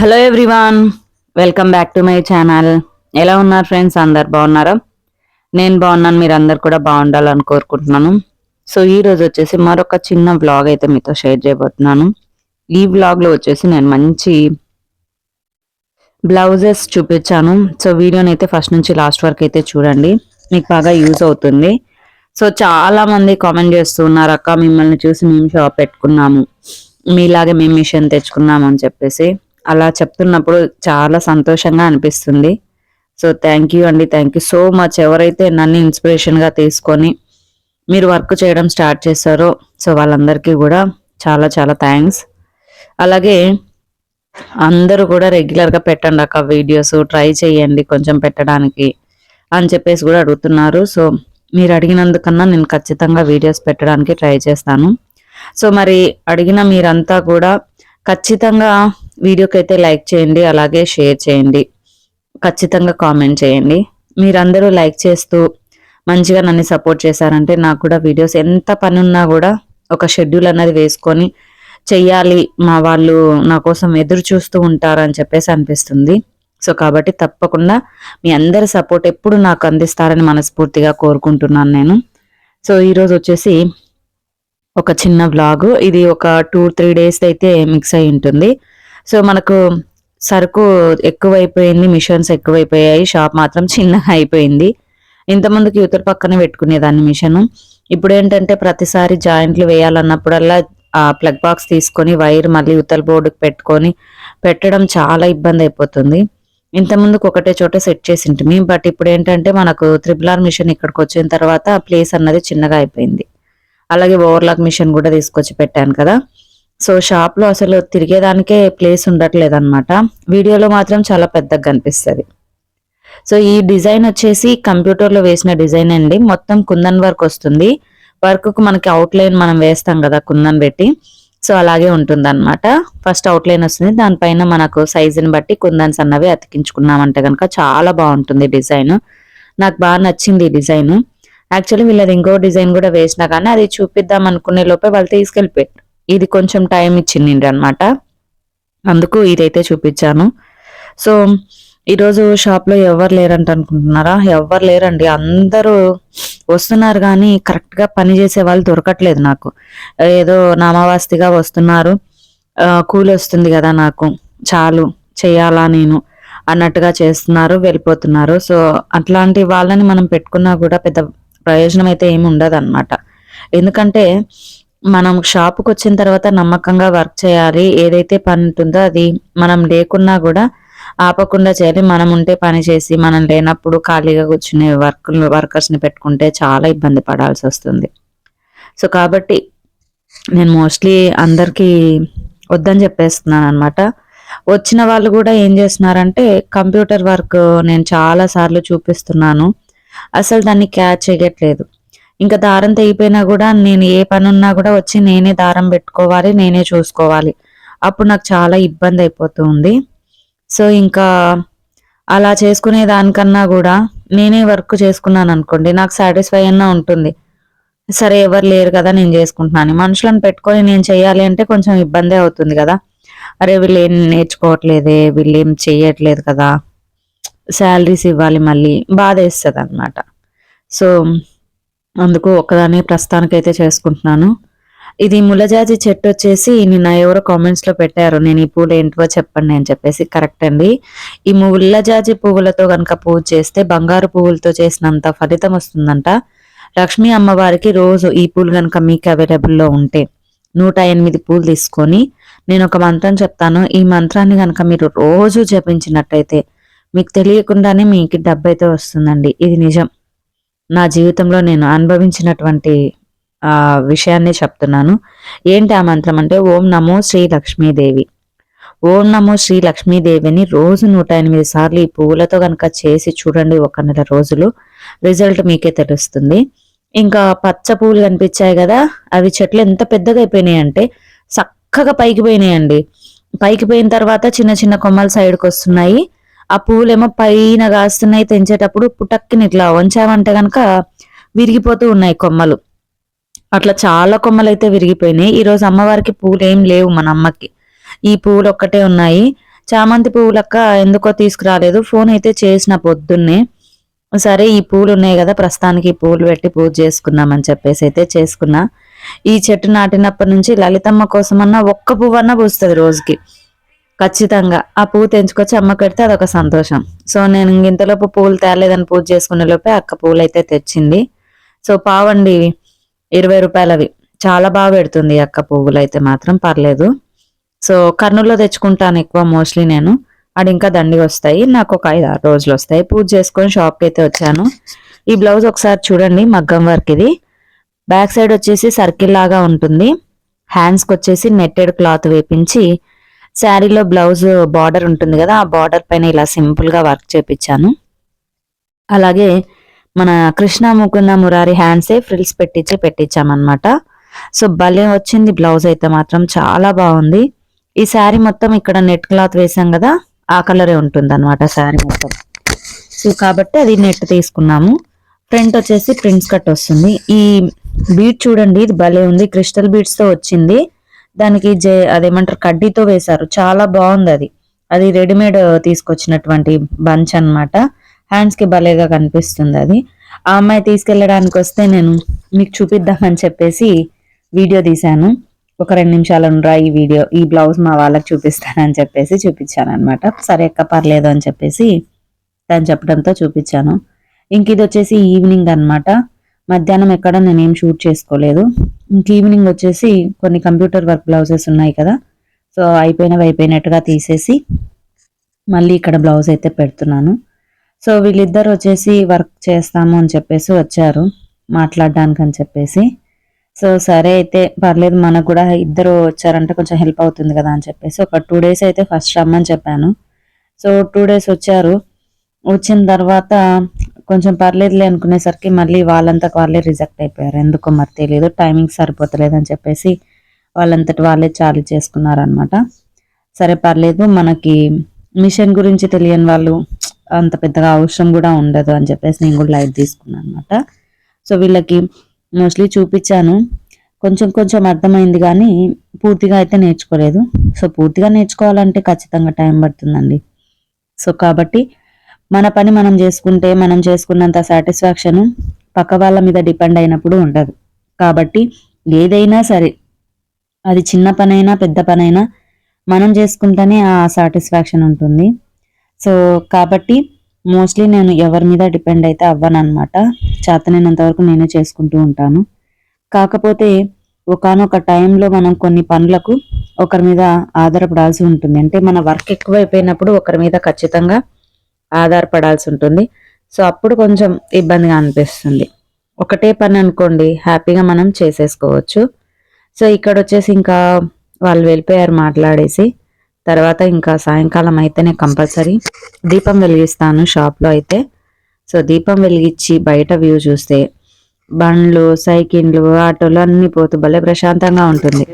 Hello everyone welcome back to my channel ఎలా ఉన్నారు friends అందరు బాగున్నారా? నేను బాగున్నాను. మీరు అందరు కూడా బాగుండాలని కోరుకుంటున్నాను. సో ఈ రోజు వచ్చేసి మరొక చిన్న వ్లాగ్ అయితే మీతో షేర్ చేయబోతున్నాను. ఈ వ్లాగ్లో వచ్చేసి నేను మంచి బ్లౌజెస్ చూపించాను. సో వీడియోని అయితే ఫస్ట్ నుంచి లాస్ట్ వరకు అయితే చూడండి. మీకు బాగా యూజ్ అవుతుంది. సో చాలా మంది కామెంట్ చేస్తున్నారు అక్క మిమ్మల్ని చూసి మేము షాప్ పెట్టుకున్నాము. మీలాగే మేము మిషన్ తెచ్చుకున్నాము అని చెప్పేసి. అలా చెప్తున్నప్పుడు చాలా సంతోషంగా అనిపిస్తుంది. సో థ్యాంక్ యూ అండి. థ్యాంక్ యూ సో మచ్ ఎవరైతే నన్ను ఇన్స్పిరేషన్గా తీసుకొని మీరు వర్క్ చేయడం స్టార్ట్ చేశారో సో వాళ్ళందరికీ కూడా చాలా చాలా థ్యాంక్స్ అలాగే అందరూ కూడా రెగ్యులర్గా పెట్టండి అక్క వీడియోస్ ట్రై చేయండి కొంచెం పెట్టడానికి అని చెప్పేసి కూడా అడుగుతున్నారు. సో మీరు అడిగినందుకన్నా నేను ఖచ్చితంగా వీడియోస్ పెట్టడానికి ట్రై చేస్తాను. సో మరి అడిగిన మీరంతా కూడా ఖచ్చితంగా వీడియోకి అయితే లైక్ చేయండి అలాగే షేర్ చేయండి. ఖచ్చితంగా కామెంట్ చేయండి. మీరందరూ లైక్ చేస్తూ మంచిగా నన్ను సపోర్ట్ చేశారంటే నాకు కూడా వీడియోస్ ఎంత పని ఉన్నా కూడా ఒక షెడ్యూల్ అన్నది వేసుకొని చెయ్యాలి. మా వాళ్ళు నా కోసం ఎదురు చూస్తూ ఉంటారు అని చెప్పేసి అనిపిస్తుంది. సో కాబట్టి తప్పకుండా మీ అందరి సపోర్ట్ ఎప్పుడు నాకు అందిస్తారని మనస్ఫూర్తిగా కోరుకుంటున్నాను నేను. సో ఈరోజు వచ్చేసి ఒక చిన్న వ్లాగ్. ఇది ఒక టూ త్రీ డేస్ అయితే మిక్స్ అయి ఉంటుంది. సో మనకు సరుకు ఎక్కువైపోయింది మిషన్స్ ఎక్కువైపోయాయి షాప్ మాత్రం చిన్నగా అయిపోయింది. ఇంతమందికి యువతల పక్కన పెట్టుకునేదాన్ని మిషన్. ఇప్పుడు ఏంటంటే ప్రతిసారి జాయింట్లు వేయాలన్నప్పుడల్లా ఆ ప్లగ్ బాక్స్ తీసుకొని వైర్ మళ్ళీ యువతల బోర్డుకి పెట్టుకొని పెట్టడం చాలా ఇబ్బంది అయిపోతుంది ఇంత ముందుకు ఒకటే చోట సెట్ చేసి ఉంటుంది బట్ ఇప్పుడు ఏంటంటే మనకు త్రిబుల్ ఆర్ మిషన్ ఇక్కడికి వచ్చిన తర్వాత ప్లేస్ అన్నది చిన్నగా అయిపోయింది. అలాగే ఓవర్లాక్ మిషన్ కూడా తీసుకొచ్చి పెట్టాను కదా. సో షాప్లో అసలు తిరిగేదానికే ప్లేస్ ఉండట్లేదు అనమాట వీడియోలో మాత్రం చాలా పెద్దగా కనిపిస్తుంది. సో ఈ డిజైన్ వచ్చేసి కంప్యూటర్లో వేసిన డిజైన్ అండి. మొత్తం కుందన్ వర్క్ వస్తుంది. వర్క్కు మనకి అవుట్లైన్ మనం వేస్తాం కదా కుందన్ పెట్టి. సో అలాగే ఉంటుంది అనమాట ఫస్ట్ అవుట్ లైన్ వస్తుంది. దానిపైన మనకు సైజుని బట్టి కుందన్స్ అన్నవి అతికించుకున్నామంటే కనుక చాలా బాగుంటుంది డిజైన్. నాకు బాగా నచ్చింది ఈ డిజైన్. యాక్చువల్లీ వీళ్ళది ఇంకో డిజైన్ కూడా వేసినా కానీ అది చూపిద్దాం అనుకునే లోపే వాళ్ళు తీసుకెళ్ళిపోయారు. ఇది కొంచెం టైం ఇచ్చింది అనమాట అందుకు ఇదైతే చూపించాను. సో ఈరోజు షాప్లో ఎవరు లేరంట అనుకుంటున్నారా ఎవరు లేరండి. అందరూ వస్తున్నారు కానీ కరెక్ట్గా పని చేసే వాళ్ళు దొరకట్లేదు నాకు. ఏదో నామావాస్తిగా వస్తున్నారు. కూలి వస్తుంది కదా నాకు. చాలు చేయాలా నేను అన్నట్టుగా చేస్తున్నారు వెళ్ళిపోతున్నారు. సో అట్లాంటి వాళ్ళని మనం పెట్టుకున్నా కూడా పెద్ద ప్రయోజనం అయితే ఏమి ఉండదు ఎందుకంటే మనం షాపుకి వచ్చిన తర్వాత నమ్మకంగా వర్క్ చేయాలి. ఏదైతే పని ఉంటుందో అది మనం లేకున్నా కూడా ఆపకుండా చేయాలి. మనం ఉంటే పని చేసి మనం లేనప్పుడు ఖాళీగా కూర్చునే వర్క్ వర్కర్స్ని పెట్టుకుంటే చాలా ఇబ్బంది పడాల్సి వస్తుంది. సో కాబట్టి నేను మోస్ట్లీ అందరికీ వద్దని చెప్పేస్తున్నాను అనమాట వచ్చిన వాళ్ళు కూడా ఏం చేస్తున్నారంటే కంప్యూటర్ వర్క్ నేను చాలా సార్లు చూపిస్తున్నాను. అసలు దాన్ని క్యాచ్ చేయట్లేదు. ఇంకా దారం తెగిపోయినా కూడా నేను ఏ పని ఉన్నా కూడా వచ్చి నేనే దారం పెట్టుకోవాలి నేనే చూసుకోవాలి. అప్పుడు నాకు చాలా ఇబ్బంది అయిపోతుంది. సో ఇంకా అలా చేసుకునే దానికన్నా కూడా నేనే వర్క్ చేసుకున్నాను అనుకోండి నాకు సాటిస్ఫై అన్నా ఉంటుంది. సరే ఎవరు లేరు కదా నేను చేసుకుంటున్నాను. మనుషులను పెట్టుకొని నేను చేయాలి అంటే కొంచెం ఇబ్బందే అవుతుంది కదా. అరే వీళ్ళు ఏం నేర్చుకోవట్లేదే వీళ్ళు ఏం చేయట్లేదు కదా. శాలరీస్ ఇవ్వాలి మళ్ళీ బాధ వేస్తుంది అనమాట సో అందుకు ఒక్కదాన్ని ప్రస్తుతానికైతే చేసుకుంటున్నాను. ఇది ములజాజి చెట్టు వచ్చేసి నిన్న ఎవరో కామెంట్స్లో పెట్టారు. నేను ఈ పూలు ఏంటివో చెప్పండి అని చెప్పేసి. కరెక్ట్ అండి. ఈ ముల్లజాజి పువ్వులతో కనుక పూజ చేస్తే బంగారు పువ్వులతో చేసినంత ఫలితం వస్తుందంట. లక్ష్మీ అమ్మవారికి రోజు ఈ పూలు కనుక మీకు అవైలబుల్లో ఉంటే నూట ఎనిమిది పూలు తీసుకొని నేను ఒక మంత్రం చెప్తాను. ఈ మంత్రాన్ని కనుక మీరు రోజు జపించినట్టయితే మీకు తెలియకుండానే మీకు డబ్బు అయితే వస్తుందండి. ఇది నిజం. నా జీవితంలో నేను అనుభవించినటువంటి విషయాన్ని చెప్తున్నాను. ఏంటి ఆ మంత్రం అంటే ఓం నమో శ్రీ లక్ష్మీదేవి. ఓం నమో శ్రీ లక్ష్మీదేవిని రోజు నూట ఎనిమిది సార్లు ఈ పువ్వులతో కనుక చేసి చూడండి ఒక నెల రోజులు. రిజల్ట్ మీకే తెలుస్తుంది. ఇంకా పచ్చ పువ్వులు కనిపించాయి కదా అవి చెట్లు ఎంత పెద్దగా అయిపోయినాయి అంటే చక్కగా పైకి పోయినాయండి. పైకి పోయిన తర్వాత చిన్న చిన్న కొమ్మలు సైడ్కి వస్తున్నాయి. ఆ పువ్వులేమో పైన కాస్తున్నాయి తెంచేటప్పుడు పుటక్కిని ఇట్లా వంచామంటే కనుక విరిగిపోతూ ఉన్నాయి కొమ్మలు. అట్లా చాలా కొమ్మలు అయితే విరిగిపోయినాయి. ఈ రోజు అమ్మవారికి పూలు ఏం లేవు మన అమ్మకి. ఈ పువ్వులు ఒక్కటే ఉన్నాయి. చామంతి పువ్వులక్క ఎందుకో తీసుకురాలేదు. ఫోన్ అయితే చేసిన పొద్దున్నే. సరే ఈ పూలు ఉన్నాయి కదా ప్రస్తుతానికి ఈ పూలు పెట్టి పూజ చేసుకున్నామని చెప్పేసి అయితే చేసుకున్నా. ఈ చెట్టు నాటినప్పటి నుంచి లలితమ్మ కోసమన్నా ఒక్క పువ్వన్నా పూస్తుంది రోజుకి. ఖచ్చితంగా. ఆ పువ్వు తెంచుకొచ్చి అమ్మ కడితే అదొక సంతోషం. సో నేను ఇంతలోపు పూలు తేలేదని పూజ చేసుకునే లోపే అక్క పూలు అయితే తెచ్చింది. సో పావండి ఇరవై రూపాయలవి. చాలా బాగా పెడుతుంది అక్క పువ్వులు అయితే మాత్రం పర్లేదు. సో కర్నూలులో తెచ్చుకుంటాను ఎక్కువ మోస్ట్లీ నేను. అది ఇంకా దండి వస్తాయి. నాకు ఒక ఐదు ఆరు రోజులు వస్తాయి. పూజ చేసుకొని షాప్కి అయితే వచ్చాను. ఈ బ్లౌజ్ ఒకసారి చూడండి మగ్గం వర్క్ ఇది. బ్యాక్ సైడ్ వచ్చేసి సర్కిల్ లాగా ఉంటుంది. హ్యాండ్స్కి వచ్చేసి నెట్టెడ్ క్లాత్ వేపించి శారీలో బ్లౌజ్ బార్డర్ ఉంటుంది కదా ఆ బార్డర్ పైన ఇలా సింపుల్గా వర్క్ చేపించాను అలాగే మన కృష్ణ ముకుంద మురారి హ్యాండ్సే ఫ్రిల్స్ పెట్టించి పెట్టించామన్నమాట. సో భలే వచ్చింది బ్లౌజ్ అయితే మాత్రం చాలా బాగుంది. ఈ శారీ మొత్తం ఇక్కడ నెట్ క్లాత్ వేసాం కదా ఆ కలరే ఉంటుంది అనమాట శారీ మొత్తం. సో కాబట్టి అది నెట్ తీసుకున్నాము. ఫ్రంట్ వచ్చేసి ప్రింట్స్ కట్ వస్తుంది. ఈ బీట్ చూడండి ఇది భలే ఉంది క్రిస్టల్ బీట్స్తో వచ్చింది. దానికి జే అదేమంటారు కడ్డీతో వేశారు. చాలా బాగుంది అది. అది రెడీమేడ్ తీసుకొచ్చినటువంటి బంచ్ అన్నమాట. హ్యాండ్స్కి భలేగా కనిపిస్తుంది అది. ఆ అమ్మాయి తీసుకెళ్ళడానికి వస్తే నేను మీకు చూపిద్దామని చెప్పేసి వీడియో తీశాను. ఒక రెండు నిమిషాలు ఉండరా ఈ వీడియో ఈ బ్లౌజ్ మా వాళ్ళకి చూపిస్తానని చెప్పేసి చూపించాను అనమాట సరే ఎక్క పర్లేదు అని చెప్పేసి తను చెప్పడంతో చూపించాను. ఇంక ఇది వచ్చేసి ఈవినింగ్ అనమాట మధ్యాహ్నం ఎక్కడ నేనేం షూట్ చేసుకోలేదు. ఇంక ఈవినింగ్ వచ్చేసి కొన్ని కంప్యూటర్ వర్క్ బ్లౌజెస్ ఉన్నాయి కదా. సో అయిపోయినవి అయిపోయినట్టుగా తీసేసి మళ్ళీ ఇక్కడ బ్లౌజ్ అయితే పెడుతున్నాను. సో వీళ్ళిద్దరు వచ్చేసి వర్క్ చేస్తాము అని చెప్పేసి వచ్చారు మాట్లాడడానికి అని చెప్పేసి. సో సరే అయితే పర్లేదు మనకు కూడా ఇద్దరు వచ్చారంటే కొంచెం హెల్ప్ అవుతుంది కదా అని చెప్పేసి ఒక టూ డేస్ అయితే ఫస్ట్ రమ్మని చెప్పాను. సో టూ డేస్ వచ్చారు. వచ్చిన తర్వాత కొంచెం పర్లేదులే అనుకునేసరికి మళ్ళీ వాళ్ళంతకు వాళ్ళే రిజెక్ట్ అయిపోయారు. ఎందుకో మరి తెలియదు టైమింగ్ సరిపోతలేదు అని చెప్పేసి వాళ్ళంతటి వాళ్ళే చాలు చేసుకున్నారనమాట సరే పర్లేదు మనకి మిషన్ గురించి తెలియని వాళ్ళు అంత పెద్దగా అవసరం కూడా ఉండదు అని చెప్పేసి నేను కూడా లైట్ తీసుకున్నాను అనమాట సో వీళ్ళకి మోస్ట్లీ చూపించాను. కొంచెం కొంచెం అర్థమైంది కానీ పూర్తిగా అయితే నేర్చుకోలేదు. సో పూర్తిగా నేర్చుకోవాలంటే ఖచ్చితంగా టైం పడుతుందండి. సో కాబట్టి మన పని మనం చేసుకుంటే మనం చేసుకున్నంత సాటిస్ఫాక్షన్ పక్క వాళ్ళ మీద డిపెండ్ అయినప్పుడు ఉండదు. కాబట్టి ఏదైనా సరే అది చిన్న పనైనా పెద్ద పనైనా మనం చేసుకుంటేనే ఆ సాటిస్ఫాక్షన్ ఉంటుంది. సో కాబట్టి మోస్ట్లీ నేను ఎవరి మీద డిపెండ్ అయితే అవ్వను అనమాట చేతనైనంత వరకు నేనే చేసుకుంటూ ఉంటాను. కాకపోతే ఒకనొక టైంలో మనం కొన్ని పనులకు ఒకరి మీద ఆధారపడాల్సి ఉంటుంది. అంటే మన వర్క్ ఎక్కువైపోయినప్పుడు ఒకరి మీద ఖచ్చితంగా ఆధారపడాల్సి ఉంటుంది. సో అప్పుడు కొంచెం ఇబ్బందిగా అనిపిస్తుంది. ఒకటే పని అనుకోండి హ్యాపీగా మనం చేసేసుకోవచ్చు. సో ఇక్కడ వచ్చేసి ఇంకా వాళ్ళు వెళ్ళిపోయారు మాట్లాడేసి తర్వాత ఇంకా సాయంకాలం అయితేనే కంపల్సరీ దీపం వెలిగిస్తాను షాప్లో అయితే. సో దీపం వెలిగించి బయట వ్యూ చూస్తే బండ్లు సైకిళ్ళు ఆటోలు అన్నీ పోతూ భలే ప్రశాంతంగా ఉంటుంది.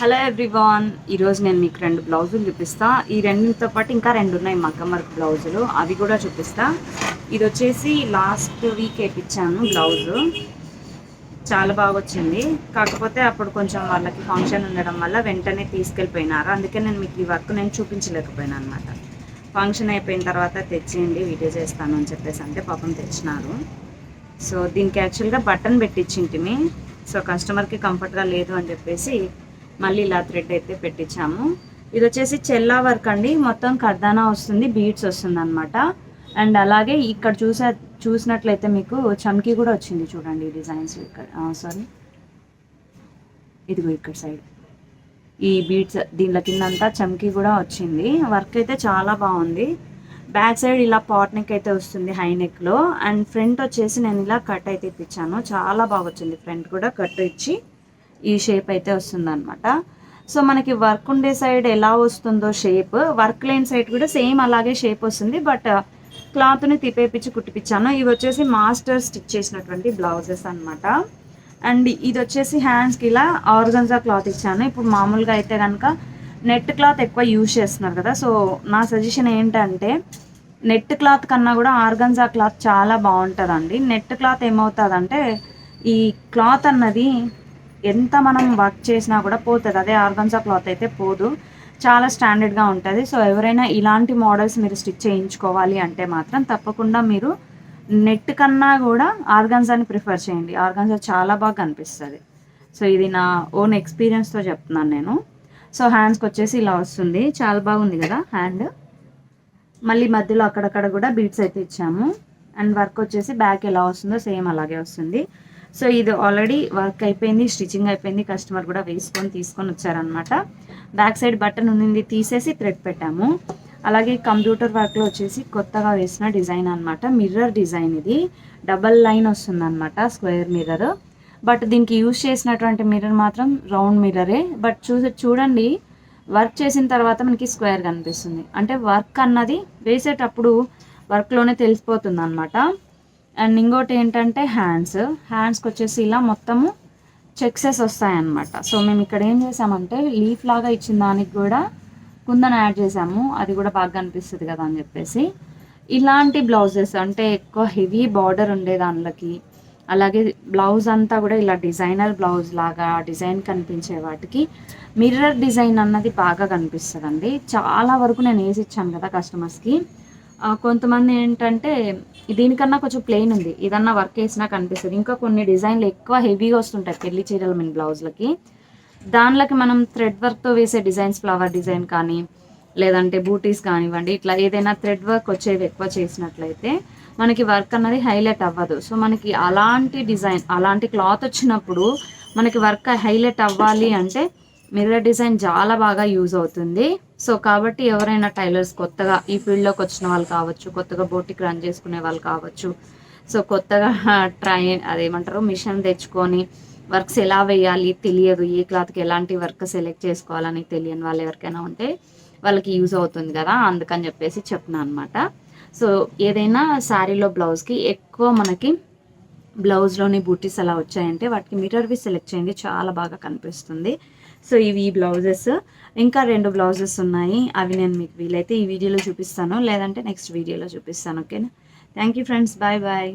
హలో ఎవ్రీవాన్ ఈరోజు నేను మీకు రెండు బ్లౌజులు చూపిస్తా. ఈ రెండుతో పాటు ఇంకా రెండు ఉన్నాయి మగ్గం వర్క్ బ్లౌజులు. అవి కూడా చూపిస్తా. ఇది వచ్చేసి లాస్ట్ వీక్ వేయించాను బ్లౌజు. చాలా బాగా వచ్చింది. కాకపోతే అప్పుడు కొంచెం వాళ్ళకి ఫంక్షన్ ఉండడం వల్ల వెంటనే తీసుకెళ్ళిపోయినారు. అందుకే నేను మీకు ఈ వర్క్ నేను చూపించలేకపోయినా అనమాట ఫంక్షన్ అయిపోయిన తర్వాత తెచ్చేయండి వీడియో చేస్తాను అని చెప్పేసి. అంటే పాపం తెచ్చినారు. సో దీనికి యాక్చువల్గా బటన్ పెట్టించింటిమి. సో కస్టమర్కి కంఫర్ట్గా లేదు అని చెప్పేసి మళ్ళీ ఇలా థ్రెడ్ అయితే పెట్టించాము. ఇది వచ్చేసి చెల్లా వర్క్ అండి. మొత్తం కర్దానా వస్తుంది బీడ్స్ వస్తుంది అనమాట అండ్ అలాగే ఇక్కడ చూసే చూసినట్లయితే మీకు చమ్కీ కూడా వచ్చింది చూడండి డిజైన్స్ ఇక్కడ. సారీ ఇదిగో ఇక్కడ సైడ్ ఈ బీడ్స్ దీనిలో కిందంతా చమ్కీ కూడా వచ్చింది. వర్క్ అయితే చాలా బాగుంది. బ్యాక్ సైడ్ ఇలా పాట్ నెక్ అయితే వస్తుంది హై నెక్లో అండ్ ఫ్రంట్ వచ్చేసి నేను ఇలా కట్ అయితే ఇప్పించాను. చాలా బాగా వచ్చింది. ఫ్రంట్ కూడా కట్ ఇచ్చి. ఈ షేప్ అయితే వస్తుందనమాట సో మనకి వర్క్ ఉండే సైడ్ ఎలా వస్తుందో షేప్ వర్క్ లేని సైడ్ కూడా సేమ్ అలాగే షేప్ వస్తుంది. బట్ క్లాత్ని uh, తిప్పేపించి కుట్టిపించాను ఇవి వచ్చేసి మాస్టర్ స్టిచ్ చేసినటువంటి బ్లౌజెస్ అనమాట అండ్ ఇది వచ్చేసి హ్యాండ్స్కి ఇలా ఆర్గన్జా క్లాత్ ఇచ్చాను. ఇప్పుడు మామూలుగా అయితే కనుక నెట్ క్లాత్ ఎక్కువ యూజ్ చేస్తున్నారు కదా. సో నా సజెషన్ ఏంటంటే నెట్ క్లాత్ కన్నా కూడా ఆర్గన్జా క్లాత్ చాలా బాగుంటుందండి. నెట్ క్లాత్ ఏమవుతుందంటే ఈ క్లాత్ అన్నది ఎంత మనం వర్క్ చేసినా కూడా పోతుంది. అదే ఆర్గన్సా క్లాత్ అయితే పోదు. చాలా స్టాండర్డ్గా ఉంటుంది. సో ఎవరైనా ఇలాంటి మోడల్స్ మీరు స్టిచ్ చేయించుకోవాలి అంటే మాత్రం తప్పకుండా మీరు నెట్ కన్నా కూడా ఆర్గన్జాని ప్రిఫర్ చేయండి. ఆర్గన్జా చాలా బాగా కనిపిస్తుంది. సో ఇది నా ఓన్ ఎక్స్పీరియన్స్తో చెప్తున్నాను నేను. సో హ్యాండ్స్కి వచ్చేసి ఇలా వస్తుంది. చాలా బాగుంది కదా హ్యాండ్ మళ్ళీ మధ్యలో అక్కడక్కడ కూడా బీట్స్ అయితే ఇచ్చాము. అండ్ వర్క్ వచ్చేసి బ్యాక్ ఎలా వస్తుందో సేమ్ అలాగే వస్తుంది. సో ఇది ఆల్రెడీ వర్క్ అయిపోయింది స్టిచ్చింగ్ అయిపోయింది కస్టమర్ కూడా వేసుకొని తీసుకొని వచ్చారనమాట బ్యాక్ సైడ్ బటన్ ఉంది తీసేసి థ్రెడ్ పెట్టాము. అలాగే కంప్యూటర్ వర్క్లో వచ్చేసి కొత్తగా వేసిన డిజైన్ అనమాట మిర్రర్ డిజైన్ ఇది. డబల్ లైన్ వస్తుంది అనమాట స్క్వేర్ మిర్రర్. బట్ దీనికి యూజ్ చేసినటువంటి మిర్రర్ మాత్రం రౌండ్ మిర్రరే. బట్ చూసి చూడండి వర్క్ చేసిన తర్వాత మనకి స్క్వేర్ కనిపిస్తుంది. అంటే వర్క్ అన్నది వేసేటప్పుడు వర్క్లోనే తెలిసిపోతుంది అనమాట అండ్ ఇంకోటి ఏంటంటే హ్యాండ్స్. హ్యాండ్స్కి వచ్చేసి ఇలా మొత్తము చెక్సెస్ వస్తాయన్నమాట. సో మేము ఇక్కడ ఏం చేసామంటే లీఫ్ లాగా ఇచ్చిన దానికి కూడా కుందన యాడ్ చేసాము. అది కూడా బాగా కనిపిస్తుంది కదా అని చెప్పేసి. ఇలాంటి బ్లౌజెస్ అంటే ఎక్కువ హెవీ బార్డర్ ఉండే దానిలోకి అలాగే బ్లౌజ్ అంతా కూడా ఇలా డిజైనర్ బ్లౌజ్ లాగా డిజైన్ కనిపించే వాటికి మిర్రర్ డిజైన్ అన్నది బాగా కనిపిస్తుందండి. చాలా వరకు నేను వేసి ఇచ్చాను కదా కస్టమర్స్కి కొంతమంది ఏంటంటే దీనికన్నా కొంచెం ప్లెయిన్ ఉంది. ఇదన్నా వర్క్ వేసినా కనిపిస్తుంది. ఇంకా కొన్ని డిజైన్లు ఎక్కువ హెవీగా వస్తుంటాయి పెళ్ళి చీరల మీ బ్లౌజ్లకి దానిలోకి మనం థ్రెడ్ వర్క్తో వేసే డిజైన్స్ ఫ్లవర్ డిజైన్ కానీ లేదంటే బూటీస్ కానివ్వండి ఇట్లా ఏదైనా థ్రెడ్ వర్క్ వచ్చేవి ఎక్కువ చేసినట్లయితే మనకి వర్క్ అన్నది హైలైట్ అవ్వదు. సో మనకి అలాంటి డిజైన్ అలాంటి క్లాత్ వచ్చినప్పుడు మనకి వర్క్ హైలైట్ అవ్వాలి అంటే మిర్రర్ డిజైన్ చాలా బాగా యూజ్ అవుతుంది. సో కాబట్టి ఎవరైనా టైలర్స్ కొత్తగా ఈ ఫీల్డ్లోకి వచ్చిన వాళ్ళు కావచ్చు కొత్తగా బోటిక్ రన్ చేసుకునే వాళ్ళు కావచ్చు సో కొత్తగా ట్రై అదేమంటారు మిషన్ తెచ్చుకొని వర్క్స్ ఎలా వేయాలి తెలియదు ఏ క్లాత్కి ఎలాంటి వర్క్ సెలెక్ట్ చేసుకోవాలని తెలియని వాళ్ళు ఎవరికైనా ఉంటే వాళ్ళకి యూజ్ అవుతుంది కదా అందుకని చెప్పేసి చెప్పిన అనమాట సో ఏదైనా శారీలో బ్లౌజ్కి ఎక్కువ మనకి బ్లౌజ్లోని బూటీస్ అలా వచ్చాయంటే వాటికి మిర్రర్వి సెలెక్ట్ చేయండి చాలా బాగా కనిపిస్తుంది. సో ఇవి ఈ బ్లౌజెస్. ఇంకా రెండు బ్లౌజెస్ ఉన్నాయి. అవి నేను మీకు వీలైతే ఈ వీడియోలో చూపిస్తాను. లేదంటే నెక్స్ట్ వీడియోలో చూపిస్తాను. ఓకేనా? Thank you friends. Bye bye.